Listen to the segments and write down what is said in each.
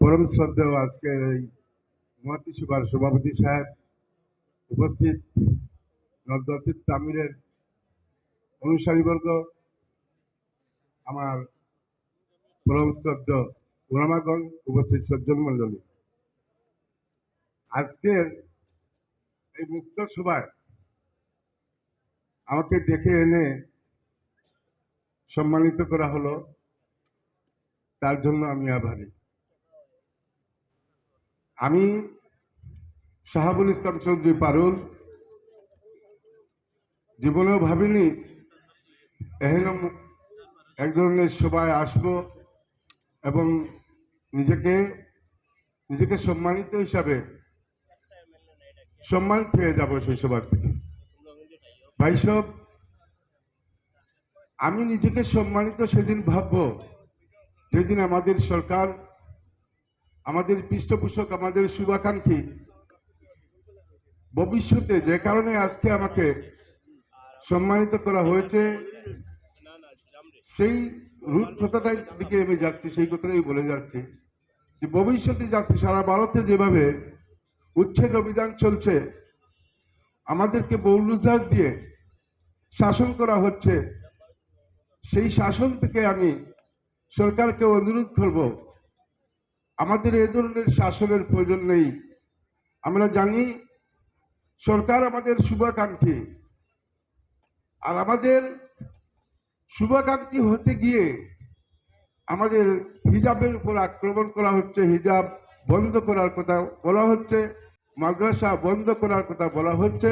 পরম সভাপতি সাহেব উপস্থিত নবদত্তিত অনুসারীবর্গ আমার পরম শ্রদ্ধ ওলামাগণ উপস্থিত সজ্জন মন্ডলী আজকের এই মুক্ত সভায় আমাকে ডেকে এনে সম্মানিত করা হলো, তার জন্য আমি আভারী। আমি শাহাবুল ইসলাম চৌধুরী পারুল, জীবনেও ভাবিনি এহেন এক ধরনের সবাই আসব এবং নিজেকে নিজেকে সম্মানিত হিসাবে সম্মান পেয়ে যাব সেই সবার থেকে। ভাই সব আমি নিজেকে সম্মানিত সেদিন ভাববো, যেদিন আমাদের সরকার, আমাদের পৃষ্ঠপোষক, আমাদের শুভাকাঙ্ক্ষী, ভবিষ্যতে যে কারণে আজকে আমাকে সম্মানিত করা হয়েছে, সেই রূপ কথাটাই দিকে আমি যাচ্ছি, সেই কথাটাই বলে যাচ্ছি, যে ভবিষ্যতে যাচ্ছে সারা ভারতে যেভাবে উচ্ছেদ অভিযান চলছে, আমাদেরকে বৌলুজার দিয়ে শাসন করা হচ্ছে সেই শাসন থেকে আমি সরকারকে অনুরোধ করব, আমাদের এ ধরনের শাসনের প্রয়োজন নেই। আমরা জানি সরকার আমাদের শুভাকাঙ্ক্ষী। আর আমাদের শুভাকাঙ্ক্ষী হতে গিয়ে আমাদের হিজাবের উপর আক্রমণ করা হচ্ছে, হিজাব বন্ধ করার কথা বলা হচ্ছে, মাদ্রাসা বন্ধ করার কথা বলা হচ্ছে,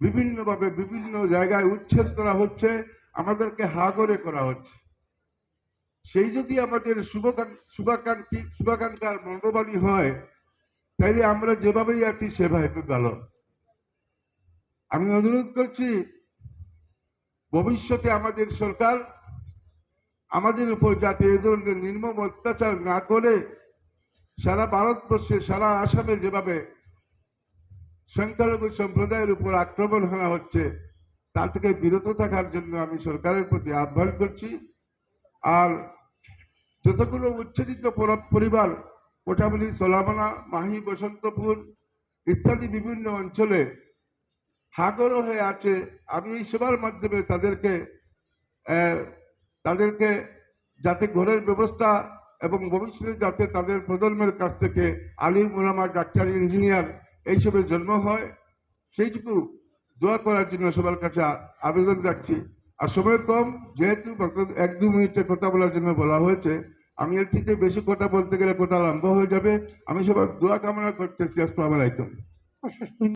বিভিন্নভাবে বিভিন্ন জায়গায় উচ্ছেদ করা হচ্ছে। আমাদেরকে হা করে করা হচ্ছে। সেই যদি আমাদের শুভকাঙ্ক্ষী শুভাকাঙ্ক্ষী, শুভাকাঙ্ক্ষার মনোবাণী হয়, তাইলে আমরা যেভাবেই আছি সেভাবে ভালো। আমি অনুরোধ করছি, ভবিষ্যতে আমাদের সরকার আমাদের উপর যাতে এ ধরনের নির্মম অত্যাচার না করে সারা ভারতবর্ষে, সারা আসামে যেভাবে সংখ্যালঘু সম্প্রদায়ের উপর আক্রমণ হানা হচ্ছে তা থেকে বিরত থাকার জন্য আমি সরকারের প্রতি আহ্বান করছি। আর যতগুলো উচ্ছেদিত পর- পরিবার কোটাবলী সোলামনা, মাহি, বসন্তপুর ইত্যাদি বিভিন্ন অঞ্চলে হাগর হয়ে আছে, আমি এই সবার মাধ্যমে তাদেরকে তাদেরকে যাতে ঘরের ব্যবস্থা এবং ভবিষ্যতে যাতে তাদের প্রজন্মের কাছ থেকে আলিম ওলামা, ডাক্তার, ইঞ্জিনিয়ার এইসবের জন্ম হয়, সেইটুকু দোয়া করার জন্য সবার কাছে আবেদন রাখছি। আর সময় কম, যেহেতু এক দু মিনিটে কথা বলার জন্য বলা হয়েছে, আমি এর থেকে বেশি কথা বলতে গেলে কথা লম্বা হয়ে যাবে। আমি সবার দোয়া কামনা করতেছি। আসসালামু আলাইকুম।